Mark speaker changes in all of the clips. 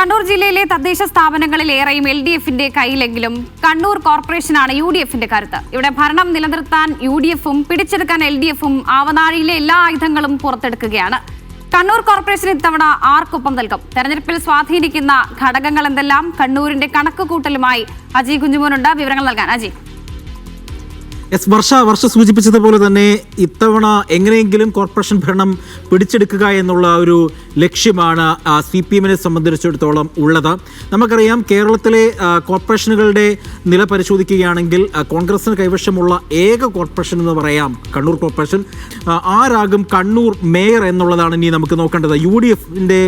Speaker 1: കണ്ണൂർ ജില്ലയിലെ തദ്ദേശ സ്ഥാപനങ്ങളിൽ ഏറെയും എൽ ഡി എഫിന്റെ കയ്യിലെങ്കിലും കണ്ണൂർ കോർപ്പറേഷനാണ് യു ഡി എഫിന്റെ കരുത്ത്. ഇവിടെ ഭരണം നിലനിർത്താൻ യു ഡി എഫും പിടിച്ചെടുക്കാൻ എൽ ഡി എഫും ആവനാഴിയിലെ എല്ലാ ആയുധങ്ങളും പുറത്തെടുക്കുകയാണ്. കണ്ണൂർ കോർപ്പറേഷൻ ഇത്തവണ ആർക്കൊപ്പം നൽകും? തെരഞ്ഞെടുപ്പിൽ സ്വാധീനിക്കുന്ന ഘടകങ്ങൾ എന്തെല്ലാം? കണ്ണൂരിന്റെ കണക്കുകൂട്ടലുമായി അജയ് കുഞ്ഞുമോനുണ്ട് വിവരങ്ങൾ നൽകാൻ. അജയ്
Speaker 2: എസ് വർഷ വർഷ സൂചിപ്പിച്ചതുപോലെ തന്നെ ഇത്തവണ എങ്ങനെയെങ്കിലും കോർപ്പറേഷൻ ഭരണം പിടിച്ചെടുക്കുക എന്നുള്ള ഒരു ലക്ഷ്യമാണ് സി പി എമ്മിനെ സംബന്ധിച്ചിടത്തോളം ഉള്ളത്. നമുക്കറിയാം കേരളത്തിലെ കോർപ്പറേഷനുകളുടെ നില പരിശോധിക്കുകയാണെങ്കിൽ കോൺഗ്രസിന് കൈവശമുള്ള ഏക കോർപ്പറേഷൻ എന്ന് പറയാം കണ്ണൂർ കോർപ്പറേഷൻ. ആരാകും കണ്ണൂർ മേയർ എന്നുള്ളതാണ് ഇനി നമുക്ക് നോക്കേണ്ടത്. യു ഡി എഫിന്റെ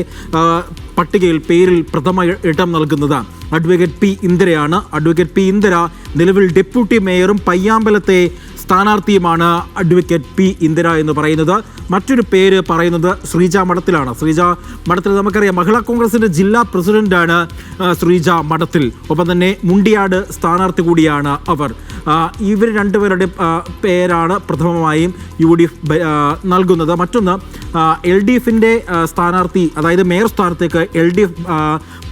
Speaker 2: പട്ടികയിൽ പേരിൽ പ്രഥമ ഇടം നൽകുന്നത്. അഡ്വക്കേറ്റ് പി ഇന്ദിരയാണ്. അഡ്വക്കേറ്റ് പി ഇന്ദിര നിലവിൽ ഡെപ്യൂട്ടി മേയറും പയ്യാമ്പലത്തെ സ്ഥാനാർത്ഥിയുമാണ് അഡ്വക്കേറ്റ് പി ഇന്ദിര എന്ന് പറയുന്നത്. മറ്റൊരു പേര് പറയുന്നത് ശ്രീജ മഠത്തിലാണ്. ശ്രീജ മഠത്തിൽ നമുക്കറിയാം മഹിളാ കോൺഗ്രസിന്റെ ജില്ലാ പ്രസിഡന്റാണ് ആ, ശ്രീജ മഠത്തിൽ. ഒപ്പം തന്നെ മുണ്ടിയാട് സ്ഥാനാർത്ഥി കൂടിയാണ് അവർ. ഇവർ രണ്ടുപേരുടെ പേരാണ് പ്രഥമമായും യു ഡി എഫ് നൽകുന്നത്. മറ്റൊന്ന് എൽ ഡി എഫിന്റെ സ്ഥാനാർത്ഥി അതായത് മേയർ സ്ഥാനത്തേക്ക് എൽ ഡി എഫ്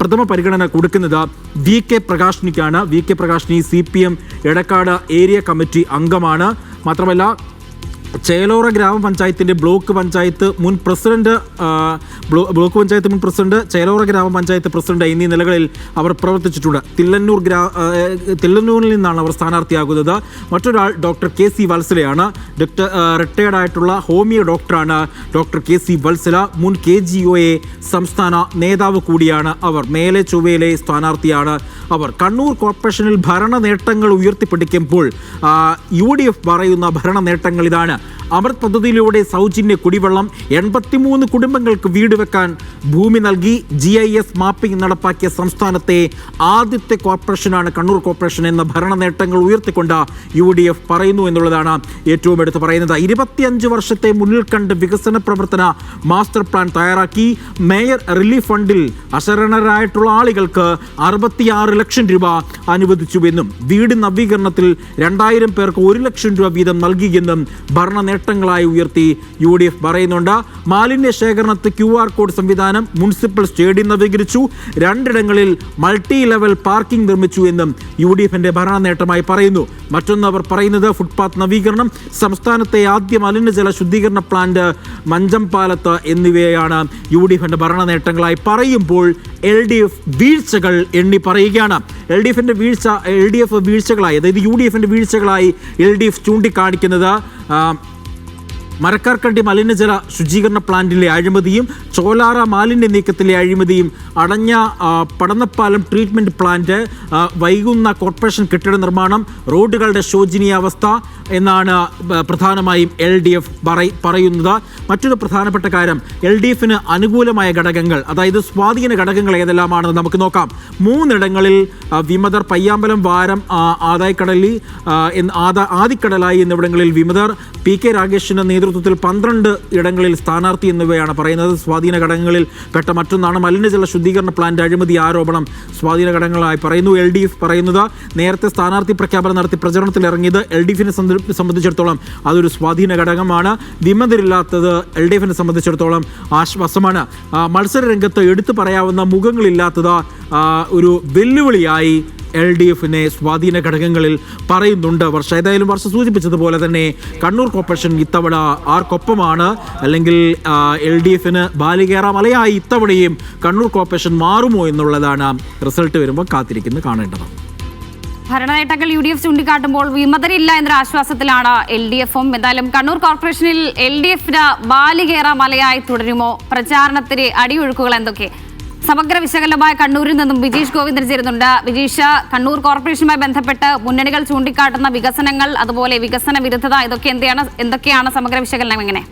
Speaker 2: പ്രഥമ പരിഗണന കൊടുക്കുന്നത് V K പ്രകാശിനിക്കാണ്. V K Prakashini C P M Edakkad area committee അംഗമാണ്. മാത്രമല്ല ചേലോറ ഗ്രാമപഞ്ചായത്തിന്റെ ബ്ലോക്ക് പഞ്ചായത്ത് മുൻ പ്രസിഡന്റ് ബ്ലോക്ക് പഞ്ചായത്ത് മുൻ പ്രസിഡന്റ് ചേലോറ ഗ്രാമപഞ്ചായത്ത് പ്രസിഡന്റ് എന്നീ നിലകളിൽ അവർ പ്രവർത്തിച്ചിട്ടുണ്ട്. തില്ലന്നൂർ ഗ്രാ തില്ലന്നൂരിൽ നിന്നാണ് അവർ സ്ഥാനാർത്ഥിയാകുന്നത്. മറ്റൊരാൾ ഡോക്ടർ കെ സി വത്സലയാണ്. ഡോക്ടർ റിട്ടയർഡ് ആയിട്ടുള്ള ഹോമിയോ ഡോക്ടറാണ് ഡോക്ടർ കെ സി വത്സല. മുൻ കെ ജി ഒ എ സംസ്ഥാന നേതാവ് കൂടിയാണ് അവർ. മേലെ ചൊവ്വയിലെ സ്ഥാനാർത്ഥിയാണ് അവർ. കണ്ണൂർ കോർപ്പറേഷനിൽ ഭരണ നേട്ടങ്ങൾ ഉയർത്തിപ്പിടിക്കുമ്പോൾ യു ഡി എഫ് പറയുന്ന ഭരണ നേട്ടങ്ങൾ ഇതാണ്. അമൃത് പദ്ധതിയിലൂടെ സൗജന്യ കുടിവെള്ളം എൺപത്തിമൂന്ന് കുടുംബങ്ങൾക്ക് വീട് വെക്കാൻ ഭൂമി നൽകി ജി ഐ എസ് മാപ്പിംഗ് നടപ്പാക്കിയ സംസ്ഥാനത്തെ ആദ്യത്തെ കോർപ്പറേഷനാണ് കണ്ണൂർ കോർപ്പറേഷൻ എന്ന ഭരണ നേട്ടങ്ങൾ ഉയർത്തിക്കൊണ്ട് യു ഡി എഫ് പറയുന്നു എന്നുള്ളതാണ് ഏറ്റവും എടുത്തു പറയുന്നത്. ഇരുപത്തിയഞ്ച് വർഷത്തെ മുന്നിൽ കണ്ട് വികസന പ്രവർത്തന മാസ്റ്റർ പ്ലാൻ തയ്യാറാക്കി മേയർ റിലീഫ് ഫണ്ടിൽ അശരണരായിട്ടുള്ള ആളുകൾക്ക് അറുപത്തിയാറ് ലക്ഷം രൂപ അനുവദിച്ചുവെന്നും വീട് നവീകരണത്തിൽ രണ്ടായിരം പേർക്ക് ഒരു ലക്ഷം രൂപ വീതം നൽകിയെന്നും ഭരണ നേട്ടങ്ങളായി ഉയർത്തി യു ഡി എഫ് പറയുന്നുണ്ട് മാലിന്യ ശേഖരണത്ത് ക്യു ആർ കോഡ് സംവിധാനം മുനിസിപ്പൽ സ്റ്റേഡിയം നവീകരിച്ചു. രണ്ടിടങ്ങളിൽ മൾട്ടി ലെവൽ പാർക്കിംഗ് നിർമ്മിച്ചു എന്നും യു ഡി എഫിന്റെ ഭരണ നേട്ടമായി പറയുന്നു. മറ്റൊന്ന് അവർ പറയുന്നത് ഫുട്പാത്ത് നവീകരണം സംസ്ഥാനത്തെ ആദ്യ മലിനജല ശുദ്ധീകരണ പ്ലാന്റ് മഞ്ചംപാലത്ത് എന്നിവയാണ് യു ഡി എഫിന്റെ ഭരണ നേട്ടങ്ങളായി പറയുമ്പോൾ എൽ ഡി എഫ് വീഴ്ചകൾ എണ്ണി പറയുകയാണ്. എൽ ഡി എഫിന്റെ വീഴ്ച എൽ ഡി എഫ് വീഴ്ചകളായി അതായത് യു ഡി എഫിന്റെ വീഴ്ചകളായി എൽ ഡി എഫ് ചൂണ്ടിക്കാണിക്കുന്നത് മരക്കാർക്കണ്ടി മലിനജല ശുചീകരണ പ്ലാന്റിലെ അഴിമതിയും ചോലാറ മാലിന്യ നീക്കത്തിലെ അഴിമതിയും അടഞ്ഞ പടന്നപ്പാലം ട്രീറ്റ്മെന്റ് പ്ലാന്റ് വൈകുന്ന കോർപ്പറേഷൻ കെട്ടിട നിർമ്മാണം റോഡുകളുടെ ശോചനീയാവസ്ഥ എന്നാണ് പ്രധാനമായും എൽ ഡി എഫ് പറയുന്നത്. മറ്റൊരു പ്രധാനപ്പെട്ട കാര്യം എൽ ഡി എഫിന് അനുകൂലമായ ഘടകങ്ങൾ അതായത് സ്വാധീന ഘടകങ്ങൾ ഏതെല്ലാമാണെന്ന് നമുക്ക് നോക്കാം. മൂന്നിടങ്ങളിൽ വിമതർ പയ്യാമ്പലം വാരം ആദായക്കടലി ആദിക്കടലായി എന്നിവിടങ്ങളിൽ വിമതർ പി കെ രാഗേഷിന്റെ നേതൃത്വത്തിൽ പന്ത്രണ്ട് ഇടങ്ങളിൽ സ്ഥാനാർത്ഥി എന്നിവയാണ് പറയുന്നത്. സ്വാധീന ഘടകങ്ങളിൽ പെട്ട മറ്റൊന്നാണ്. മലിനജല ശുദ്ധീകരണ പ്ലാന്റ് അഴിമതി ആരോപണം സ്വാധീന ഘടകങ്ങളായി പറയുന്നു. എൽ ഡി എഫ് പറയുന്നത് നേരത്തെ സ്ഥാനാർത്ഥി പ്രഖ്യാപനം നടത്തി പ്രചരണത്തിൽ ഇറങ്ങിയത് എൽ ഡി എഫിനെ സംബന്ധിച്ചിടത്തോളം അതൊരു സ്വാധീന ഘടകമാണ്. വിമതരില്ലാത്തത് എൽ ഡി എഫിനെ സംബന്ധിച്ചിടത്തോളം ആശ്വാസമാണ്. മത്സര രംഗത്ത് എടുത്തു പറയാവുന്ന മുഖങ്ങളില്ലാത്തത് ഒരു വെല്ലുവിളിയായി എൽ ഡി എഫിനെ സ്വാധീന ഘടകങ്ങളിൽ പറയുന്നുണ്ട്. വർഷ ഏതായാലും വർഷ സൂചിപ്പിച്ചതുപോലെ തന്നെ കണ്ണൂർ കോർപ്പറേഷൻ ഇത്തവണ ആർക്കൊപ്പമാണ്. അല്ലെങ്കിൽ എൽ ഡി എഫിന് ബാലികേറ മലയായി ഇത്തവണയും കണ്ണൂർ കോർപ്പറേഷൻ മാറുമോ എന്നുള്ളതാണ് റിസൾട്ട് വരുമ്പോൾ കാത്തിരിക്കുന്നത് കാണേണ്ടത്.
Speaker 1: ഭരണനേട്ടങ്ങൾ യു ഡി എഫ് ചൂണ്ടിക്കാട്ടുമ്പോൾ വിമതരില്ല എന്നൊരു ആശ്വാസത്തിലാണ് എൽ ഡി എഫും. എന്തായാലും കണ്ണൂർ കോർപ്പറേഷനിൽ എൽ ഡി എഫിന് ബാലികേറ മലയായി തുടരുമോ? പ്രചാരണത്തിന് അടിയൊഴുക്കുകൾ എന്തൊക്കെ? സമഗ്ര വിശകലനമായ കണ്ണൂരിൽ നിന്നും വിജീഷ് ഗോവിന്ദൻ ചേരുന്നുണ്ട്. വിജീഷ് കണ്ണൂർ കോർപ്പറേഷനുമായി ബന്ധപ്പെട്ട് മുന്നണികൾ ചൂണ്ടിക്കാട്ടുന്ന വികസനങ്ങൾ അതുപോലെ വികസന വിരുദ്ധത ഇതൊക്കെ എന്തെയാണ് എന്തൊക്കെയാണ് സമഗ്ര വിശകലനം എങ്ങനെ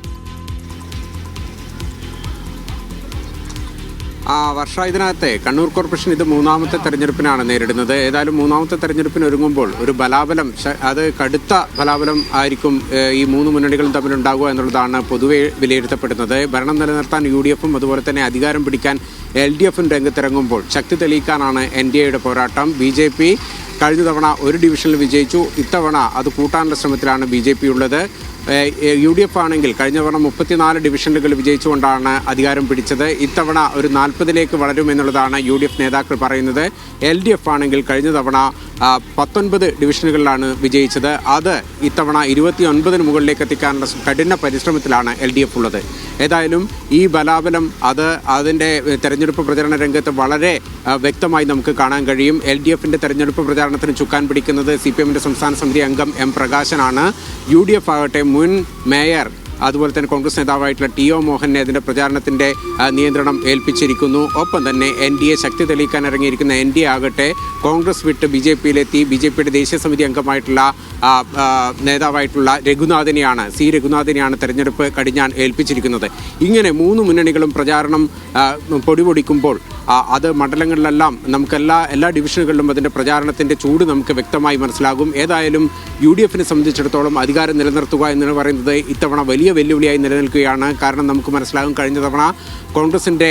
Speaker 3: വർഷ ഇതിനകത്തെ കണ്ണൂർ കോർപ്പറേഷൻ ഇത് മൂന്നാമത്തെ തെരഞ്ഞെടുപ്പിനാണ് നേരിടുന്നത്. ഏതായാലും മൂന്നാമത്തെ തെരഞ്ഞെടുപ്പിന് ഒരുങ്ങുമ്പോൾ ഒരു ബലാബലം അത് കടുത്ത ബലാബലം ആയിരിക്കും ഈ മൂന്ന് മുന്നണികളും തമ്മിലുണ്ടാകുക എന്നുള്ളതാണ് പൊതുവെ വിലയിരുത്തപ്പെടുന്നത്. ഭരണം നിലനിർത്താൻ യു ഡി എഫും അതുപോലെ തന്നെ അധികാരം പിടിക്കാൻ എൽ ഡി എഫും രംഗത്തിറങ്ങുമ്പോൾ ശക്തി തെളിയിക്കാനാണ് എൻ ഡി എയുടെ പോരാട്ടം. ബി ജെ പി കഴിഞ്ഞ തവണ ഒരു ഡിവിഷനിൽ വിജയിച്ചു. ഇത്തവണ അത് കൂട്ടാനുള്ള ശ്രമത്തിലാണ് ബി ജെ പി ഉള്ളത്. യു ഡി എഫ് ആണെങ്കിൽ കഴിഞ്ഞ തവണ മുപ്പത്തിനാല് ഡിവിഷനുകൾ വിജയിച്ചുകൊണ്ടാണ് അധികാരം പിടിച്ചത്. ഇത്തവണ ഒരു നാൽപ്പതിലേക്ക് വളരുമെന്നുള്ളതാണ് യു ഡി എഫ് നേതാക്കൾ പറയുന്നത്. എൽ ഡി എഫ് ആണെങ്കിൽ കഴിഞ്ഞ തവണ പത്തൊൻപത് ഡിവിഷനുകളിലാണ് വിജയിച്ചത്. അത് ഇത്തവണ ഇരുപത്തി ഒൻപതിന് മുകളിലേക്ക് എത്തിക്കാനുള്ള കഠിന പരിശ്രമത്തിലാണ് എൽ ഡി എഫ് ഉള്ളത്. ഏതായാലും ഈ ബലാബലം അത് അതിന്റെ തെരഞ്ഞെടുപ്പ് പ്രചരണ രംഗത്ത് വളരെ വ്യക്തമായി നമുക്ക് കാണാൻ കഴിയും. എൽ ഡി എഫിന്റെ തെരഞ്ഞെടുപ്പ് പ്രചാരണത്തിന് ചുക്കാൻ പിടിക്കുന്നത് സി പി എമ്മിന്റെ സംസ്ഥാന സമിതി അംഗം എം പ്രകാശനാണ്. യു ഡി എഫ് ആകട്ടെ മുൻ മേയർ അതുപോലെ തന്നെ കോൺഗ്രസ് നേതാവായിട്ടുള്ള ടി ഒ മോഹനെ അതിന്റെ പ്രചാരണത്തിന്റെ നിയന്ത്രണം ഏൽപ്പിച്ചിരിക്കുന്നു. ഒപ്പം തന്നെ എൻ ഡി എ ശക്തി തെളിയിക്കാൻ ഇറങ്ങിയിരിക്കുന്ന എൻ ഡി എ ആകട്ടെ കോൺഗ്രസ് വിട്ട് ബി ജെ പിയിലെത്തി ബി ജെ പിയുടെ ദേശീയ സമിതി അംഗമായിട്ടുള്ള നേതാവായിട്ടുള്ള രഘുനാഥിനെയാണ് സി രഘുനാഥിനെയാണ് തെരഞ്ഞെടുപ്പ് കടിഞ്ഞാൻ ഏൽപ്പിച്ചിരിക്കുന്നത്. ഇങ്ങനെ മൂന്ന് മുന്നണികളും പ്രചാരണം പൊടിപൊടിക്കുമ്പോൾ അത് മണ്ഡലങ്ങളിലെല്ലാം നമുക്കെല്ലാ എല്ലാ ഡിവിഷനുകളിലും അതിന്റെ പ്രചാരണത്തിന്റെ ചൂട് നമുക്ക് വ്യക്തമായി മനസ്സിലാകും. ഏതായാലും യു ഡി എഫിനെ സംബന്ധിച്ചിടത്തോളം അധികാരം നിലനിർത്തുക എന്ന് പറയുന്നത് ഇത്തവണ വലിയ വെല്ലുവിളിയായി നിലനിൽക്കുകയാണ്. കാരണം നമുക്ക് മനസ്സിലാകും കഴിഞ്ഞ തവണ കോൺഗ്രസിന്റെ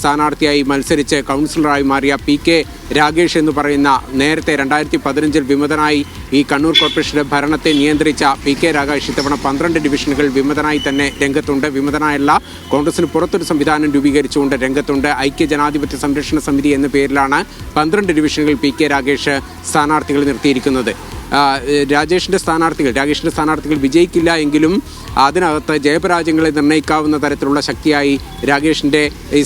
Speaker 3: സ്ഥാനാർത്ഥിയായി മത്സരിച്ച് കൗൺസിലറായി മാറിയ പി കെ രാഗേഷ് എന്ന് പറയുന്ന നേരത്തെ രണ്ടായിരത്തി പതിനഞ്ചിൽ വിമതനായി ഈ കണ്ണൂർ കോർപ്പറേഷന്റെ ഭരണത്തെ നിയന്ത്രിച്ച പി കെ രാഗേഷ് ഇത്തവണ പന്ത്രണ്ട് ഡിവിഷനുകൾ വിമതനായി തന്നെ രംഗത്തുണ്ട്. വിമതനായുള്ള കോൺഗ്രസിന് പുറത്തൊരു സംവിധാനം രൂപീകരിച്ചുകൊണ്ട് രംഗത്തുണ്ട്. ഐക്യ ജനാധിപത്യ സംരക്ഷണ സമിതി എന്ന പേരിലാണ് പന്ത്രണ്ട് ഡിവിഷനുകൾ പി കെ രാഗേഷ് സ്ഥാനാർത്ഥികൾ നിർത്തിയിരിക്കുന്നത്. രാജേഷിന്റെ സ്ഥാനാർത്ഥികൾ രാഗേഷിന്റെ സ്ഥാനാർത്ഥികൾ വിജയിക്കില്ല എങ്കിലും അതിനകത്ത് ജയപരാജയങ്ങളെ നിർണയിക്കാവുന്ന തരത്തിലുള്ള ശക്തിയായി രാകേഷിന്റെ ഈ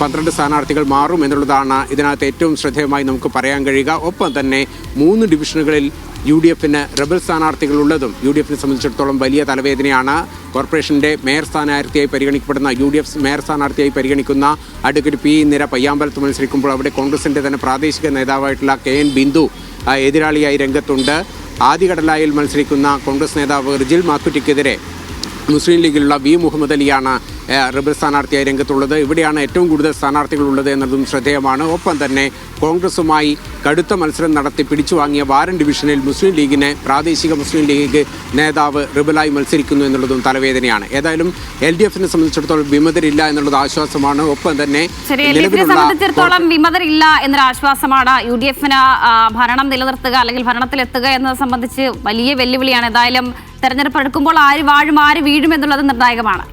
Speaker 3: പന്ത്രണ്ട് സ്ഥാനാർത്ഥികൾ മാറും എന്നുള്ളതാണ് ഇതിനകത്ത് ഏറ്റവും ശ്രദ്ധേയമായി നമുക്ക് പറയാൻ കഴിയുക. ഒപ്പം തന്നെ മൂന്ന് ഡിവിഷനുകളിൽ യു ഡി എഫിന് റബൽ സ്ഥാനാർത്ഥികളുള്ളതും യു ഡി എഫിനെ സംബന്ധിച്ചിടത്തോളം വലിയ തലവേദനയാണ്. കോർപ്പറേഷന്റെ മേയർ സ്ഥാനാർത്ഥിയായി പരിഗണിക്കപ്പെടുന്ന യു ഡി എഫ് മേയർ സ്ഥാനാർത്ഥിയായി പരിഗണിക്കുന്ന അഡ്വക്കേറ്റ് പി നിര പയ്യാമ്പലത്ത് മത്സരിക്കുമ്പോൾ അവിടെ കോൺഗ്രസിന്റെ തന്നെ പ്രാദേശിക നേതാവായിട്ടുള്ള കെ എൻ ബിന്ദു എതിരാളിയായി രംഗത്തുണ്ട്. ആദ്യഘടലായിൽ മത്സരിക്കുന്ന കോൺഗ്രസ് നേതാവ് റിജിൽ മാക്കുറ്റിക്കെതിരെ മുസ്ലിം ലീഗിലുള്ള വി മുഹമ്മദ് അലിയാണ് റബ്ബർ സ്ഥാനാർത്ഥിയായി രംഗത്തുള്ളത്. ഇവിടെയാണ് ഏറ്റവും കൂടുതൽ സ്ഥാനാർത്ഥികൾ ഉള്ളത് എന്നതും ശ്രദ്ധേയമാണ്. ഒപ്പം തന്നെ കോൺഗ്രസുമായി കടുത്ത മത്സരം നടത്തി പിടിച്ചു വാങ്ങിയ വാരൻ ഡിവിഷനിൽ മുസ്ലിം ലീഗിനെ പ്രാദേശിക മുസ്ലിം ലീഗ് നേതാവ് റിബലായി മത്സരിക്കുന്നു എന്നുള്ളതും തലവേദനയാണ്. ഏതായാലും എൽ ഡി എഫിനെ സംബന്ധിച്ചിടത്തോളം വിമതരില്ല എന്നുള്ളത് ആശ്വാസമാണ്. ഒപ്പം തന്നെ
Speaker 1: സംബന്ധിച്ചിടത്തോളം വിമതരില്ല എന്നൊരു ആശ്വാസമാണ്. യു ഡി എഫിന് ഭരണം നിലനിർത്തുക അല്ലെങ്കിൽ ഭരണത്തിലെത്തുക എന്നത് സംബന്ധിച്ച് വലിയ വെല്ലുവിളിയാണ്. ഏതായാലും തെരഞ്ഞെടുപ്പ് എടുക്കുമ്പോൾ ആര് വാഴും ആര് വീഴും എന്നുള്ളത് നിർണായകമാണ്.